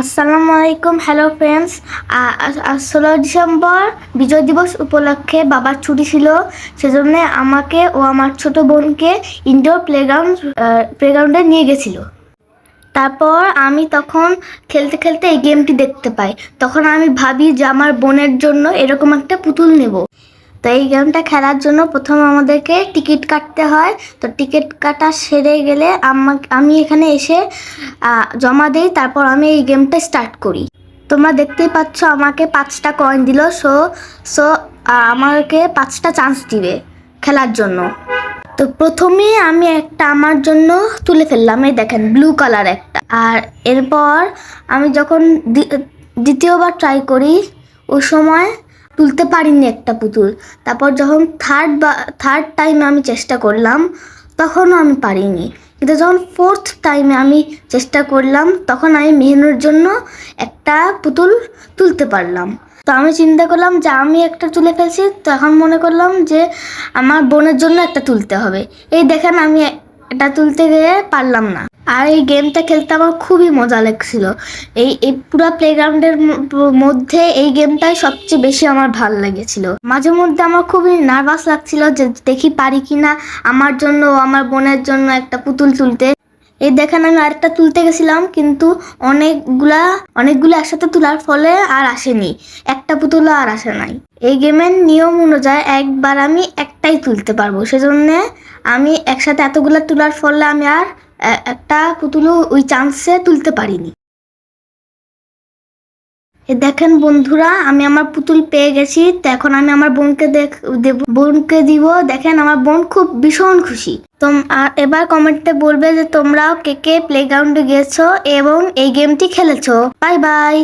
আসসালামু আলাইকুম hello friends ষোলো ডিসেম্বর, বিজয় দিবস উপলক্ষে বাবার ছুটি ছিল। সেজন্য আমাকে ও আমার ছোট বোনকে ইনডোর প্লেগ্রাউন্ড প্লেগ্রাউন্ডে নিয়ে গেছিল। তারপর আমি তখন খেলতে খেলতে এই গেমটি দেখতে পাই। তখন আমি ভাবি যে আমার বোনের জন্য এরকম একটা পুতুল নেব। তো এই গেমটা খেলার জন্য প্রথম আমাদেরকে টিকিট কাটতে হয়। তো টিকিট কাটা সেরে গেলে আমা- আমি এখানে এসে জমা দেই, তারপর আমি এই গেমটা স্টার্ট করি। তোমরা দেখতেই পাচ্ছ আমাকে পাঁচটা কয়েন দিল, সো সো আমাকে পাঁচটা চান্স দিবে খেলার জন্য। তো প্রথমে আমি একটা আমার জন্য তুলে ফেললাম, এই দেখেন, ব্লু কালার একটা। আর এরপর আমি যখন দ্বিতীয়বার ট্রাই করি, ওই সময় তুলতে পারিনি একটা পুতুল। তারপর যখন থার্ড বা থার্ড টাইমে আমি চেষ্টা করলাম, তখনও আমি পারিনি। কিন্তু যখন ফোর্থ টাইমে আমি চেষ্টা করলাম, তখন আমি মেহনুর জন্য একটা পুতুল তুলতে পারলাম। তো আমি চিন্তা করলাম যে আমি একটা তুলে ফেলছি তখন মনে করলাম যে আমার বোনের জন্য একটা তুলতে হবে। এই দেখেন আমি এটা তুলতে গিয়ে পারলাম না। আর এই গেমটা খেলতে আমার খুবই মজা লাগছিল। এই এই পুরো প্লেগ্রাউন্ডের মধ্যে এই গেমটাই সবচেয়ে বেশি আমার ভালো লেগেছিল। মাঝে মধ্যে আমার খুবই নার্ভাস লাগছিল যে দেখি পারি কিনা আমার জন্য, আমার বোনের জন্য একটা পুতুল তুলতে। এই দেখেন আমি আরেকটা তুলতে গেছিলাম, কিন্তু অনেকগুলা, অনেকগুলো একসাথে তোলার ফলে আর আসেনি। একটা পুতুলও আর আসে নাই। এই গেমের নিয়ম অনুযায়ী একবার আমি একটাই তুলতে পারব। সেজন্য আমি একসাথে এতগুলো তোলার ফলে আমি আর একটা পুতুলও ওই চান্সে তুলতে পারিনি। দেখেন বন্ধুরা, আমি আমার পুতুল পেয়ে গেছি, তো এখন আমি আমার বোনকে দেখ বোনকে দিব। দেখেন, আমার বোন খুব ভীষণ খুশি। তো এবার কমেন্টে বলবে যে তোমরাও কে কে প্লেগ্রাউন্ডে গেছো এবং এই গেমটি খেলেছো। Bye bye.